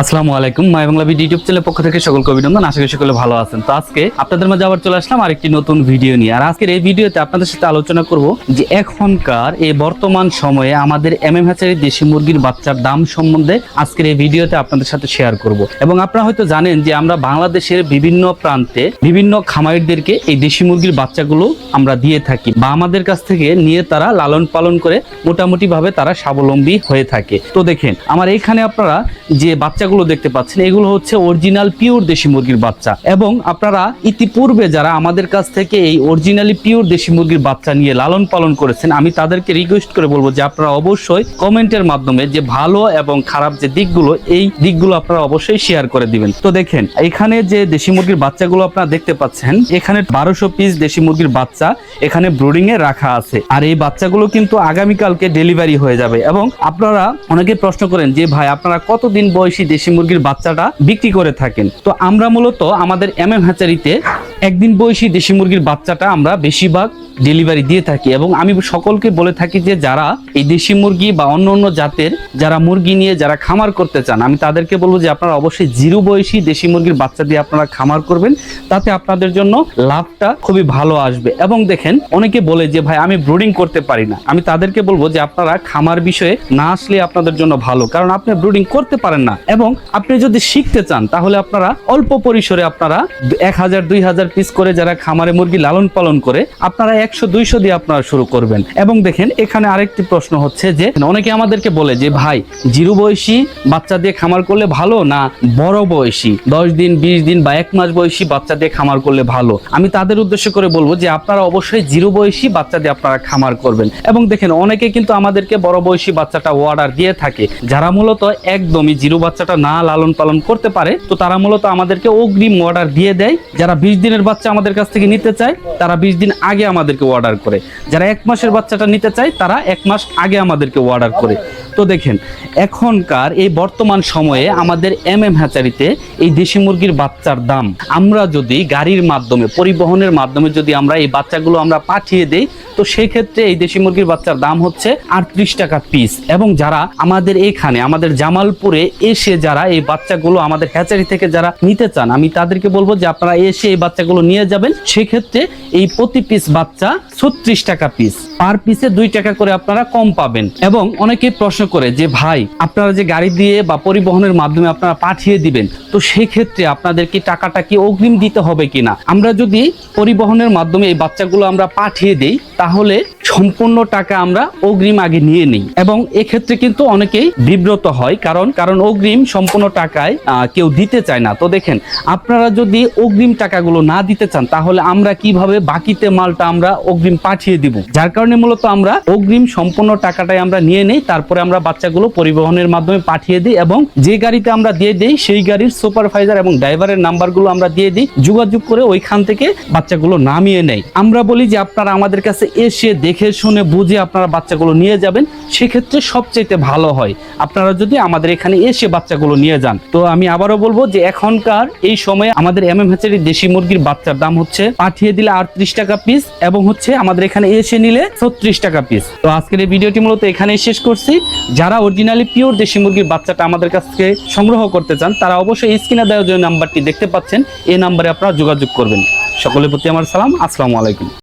আসসালামু আলাইকুম মাই Bangla video YouTube চ্যানেলের পক্ষ থেকে সকলকে অভিনন্দন। আশা করি সকলে ভালো আছেন। তো আজকে আপনাদের মাঝে আবার চলে আসলাম আরেকটি নতুন ভিডিও নিয়ে। আর আজকের এই ভিডিওতে আপনাদের সাথে আলোচনা করব যে এখনকার এই বর্তমান সময়ে আমাদের এমএম হ্যাচারি দেশি মুরগির বাচ্চার দাম সম্বন্ধে আজকের এই ভিডিওতে আপনাদের সাথে শেয়ার করব। এবং আপনারা হয়তো জানেন যে আমরা বাংলাদেশের বিভিন্ন প্রান্তে বিভিন্ন খামারিদেরকে এই দেশি মুরগির বাচ্চাগুলো আমরা দিয়ে থাকি বা আমাদের কাছ থেকে নিয়ে তারা লালন পালন করে মোটামুটি ভাবে তারা স্বাবলম্বী হয়ে থাকে। তো দেখেন, আমার এখানে আপনারা যে বাচ্চাগুলো দেখতে পাচ্ছেন, এগুলো হচ্ছে অরিজিনাল পিওর দেশি মুরগির বাচ্চা। এবং আপনারা ইতিপূর্বে যারা আমাদের কাছ থেকে এই অরিজিনালি পিওর দেশি মুরগির বাচ্চা নিয়ে লালন পালন করেছেন, আমি তাদেরকে রিকোয়েস্ট করে বলব যে আপনারা অবশ্যই কমেন্টের মাধ্যমে যে ভালো এবং খারাপ যে দিকগুলো, এই দিকগুলো আপনারা অবশ্যই শেয়ার করে দিবেন। তো দেখেন, এখানে যে দেশি মুরগির বাচ্চাগুলো আপনারা দেখতে পাচ্ছেন, এখানে বারোশো পিস দেশি মুরগির বাচ্চা এখানে ব্রুডিং এ রাখা আছে। আর এই বাচ্চাগুলো কিন্তু আগামীকালকে ডেলিভারি হয়ে যাবে। এবং আপনারা অনেকে প্রশ্ন করেন যে, ভাই, আপনারা কতদিন বয়সী দেশি মুরগির বাচ্চাটা বিক্রি করে থাকেন। তো আমরা মূলত আমাদের এম এম হ্যাচারিতে একদিন বয়সী দেশি মুরগির বাচ্চাটা আমরা বেশিরভাগ ডেলিভারি দিয়ে থাকি এবং আমি সকলকে বলে থাকি যে যারা এই দেশি মুরগি বা অন্য অন্য জাতের যারা মুরগি নিয়ে যারা খামার করতে চান, আমি তাদেরকে বলব যে আপনারা অবশ্যই জিরো বয়সী দেশি মুরগির বাচ্চা দিয়ে আপনারা খামার করবেন, তাতে আপনাদের জন্য লাভটা খুবই ভালো আসবে। এবং দেখেন, অনেকে বলে যে, ভাই, আমি ব্রুডিং করতে পারি না। আমি তাদেরকে বলব যে, আপনারা খামার বিষয়ে না আসলে আপনাদের জন্য ভালো, কারণ আপনি ব্রুডিং করতে পারেন না। এবং আপনি যদি শিখতে চান, তাহলে আপনারা অল্প পরিসরে আপনারা এক হাজার, দুই হাজার পিস করে যারা খামারে মুরগি লালন পালন করে, আপনারা একশো, দুইশো দিয়ে আপনারা শুরু করবেন। এবং দেখেন, এখানে আরেকটি প্রশ্ন হচ্ছে যে, অনেকে আমাদেরকে বলে যে, ভাই, জিরো বয়সী বাচ্চা দিয়ে খামার করলে ভালো না বড় বয়সী? দশ দিন, বিশ দিন বা এক মাস বয়সী বাচ্চা দিয়ে খামার করলে ভালো? আমি তাদের উদ্দেশ্য করে বলব যে, আপনারা অবশ্যই জিরো বয়সী বাচ্চা দিয়ে আপনারা খামার করবেন। এবং দেখেন, অনেকে কিন্তু আমাদেরকে বড় বয়সী বাচ্চাটা অর্ডার দিয়ে থাকে। যারা মূলত একদমই জিরো বাচ্চাটা না লালন পালন করতে পারে, তো তারা মূলত আমাদেরকে অগ্রিম অর্ডার দিয়ে দেয়। যারা বিশ দিনের বাচ্চা আমাদের কাছ থেকে নিতে চায়, তারা বিশ দিন আগে আমাদেরকে অর্ডার করে। যারা এক মাসের বাচ্চাটা নিতে চায়, তারা এক মাস আগে আমাদেরকে অর্ডার করে। তো দেখেন, এখনকার এই বর্তমান সময়ে আমাদের এম এম হ্যাচারিতে এই দেশি মুরগির বাচ্চার দাম। আমরা যদি গাড়ির মাধ্যমে, পরিবহনের মাধ্যমে যদি আমরা এই বাচ্চাগুলো আমরা পাঠিয়ে দেই, তো সেই ক্ষেত্রে এই দেশি মুরগির বাচ্চার দাম হচ্ছে আটত্রিশ টাকা পিস এবং যারা আমাদের এখানে, আমাদের জামালপুরে এসে যারা এই বাচ্চাগুলো আমাদের হ্যাচারি থেকে যারা নিতে চান, আমি তাদেরকে বলব যে আপনারা এসে এই বাচ্চাগুলো নিয়ে যাবেন। সেক্ষেত্রে এই প্রতি পিস বাচ্চা ছত্রিশ টাকা পিস পার পিসে দুই টাকা করে আপনারা কম পাবেন। এবং অনেকেই প্রশ্ন করে যে, ভাই, আপনারা যে গাড়ি দিয়ে বা পরিবহনের মাধ্যমে আপনারা পাঠিয়ে দিবেন, তো সেই ক্ষেত্রে আপনাদের কি টাকাটা কি অগ্রিম দিতে হবে কিনা? আমরা যদি পরিবহনের মাধ্যমে এই বাচ্চাগুলো আমরা পাঠিয়ে দেই তাহলে সম্পূর্ণ টাকা আমরা অগ্রিম আগে নিয়ে নিই। এবং এক্ষেত্রে কিন্তু অনেকেই বিব্রত হয়, কারণ কারণ অগ্রিম সম্পূর্ণ টাকায় কেউ দিতে চায় না। তো দেখেন, আপনারা যদি অগ্রিম টাকাগুলো না দিতে চান, তাহলে আমরা কীভাবে বাকিতে মালটা আমরা অগ্রিম পাঠিয়ে দিব? যার কারণে মূলত আমরা অগ্রিম সম্পূর্ণ টাকাটাই আমরা নিয়ে নেই, তারপরে আমরা বাচ্চাগুলো পরিবহনের মাধ্যমে পাঠিয়ে দিই এবং যে গাড়িতে আমরা দিয়ে দিই, সেই গাড়ির সুপারভাইজার এবং ড্রাইভারের নাম্বারগুলো আমরা দিয়ে দিই, যোগাযোগ করে ওইখান থেকে বাচ্চাগুলো নামিয়ে নেই। আমরা বলি যে, আপনারা আমাদের কাছে এসে দেখে শুনে বুঝে আপনারা বাচ্চাগুলো নিয়ে যাবেন, সেক্ষেত্রে সবচেয়ে ভালো হয়। আপনারা যদি আমাদের এখানে এসে বাচ্চাগুলো নিয়ে যান। তো আমি আবারও বলব যে এখনকার এই সময়ে আমাদের এম এম হ্যাচারি দেশি মুরগির বাচ্চার দাম হচ্ছে পাঠিয়ে দিলে আটত্রিশ টাকা পিস এবং হচ্ছে আমাদের এখানে এসে নিলে ছত্রিশ টাকা পিস তো আজকের এই ভিডিওটি মূলত এখানেই শেষ করছি। যারা অরিজিনালি পিওর দেশি মুরগির বাচ্চাটা আমাদের কাছ থেকে সংগ্রহ করতে চান, তারা অবশ্যই স্ক্রিনে দেওয়া যে নাম্বারটি দেখতে পাচ্ছেন, এই নাম্বারে আপনারা যোগাযোগ করবেন। সকলের প্রতি আমার সালাম, আসসালামু আলাইকুম।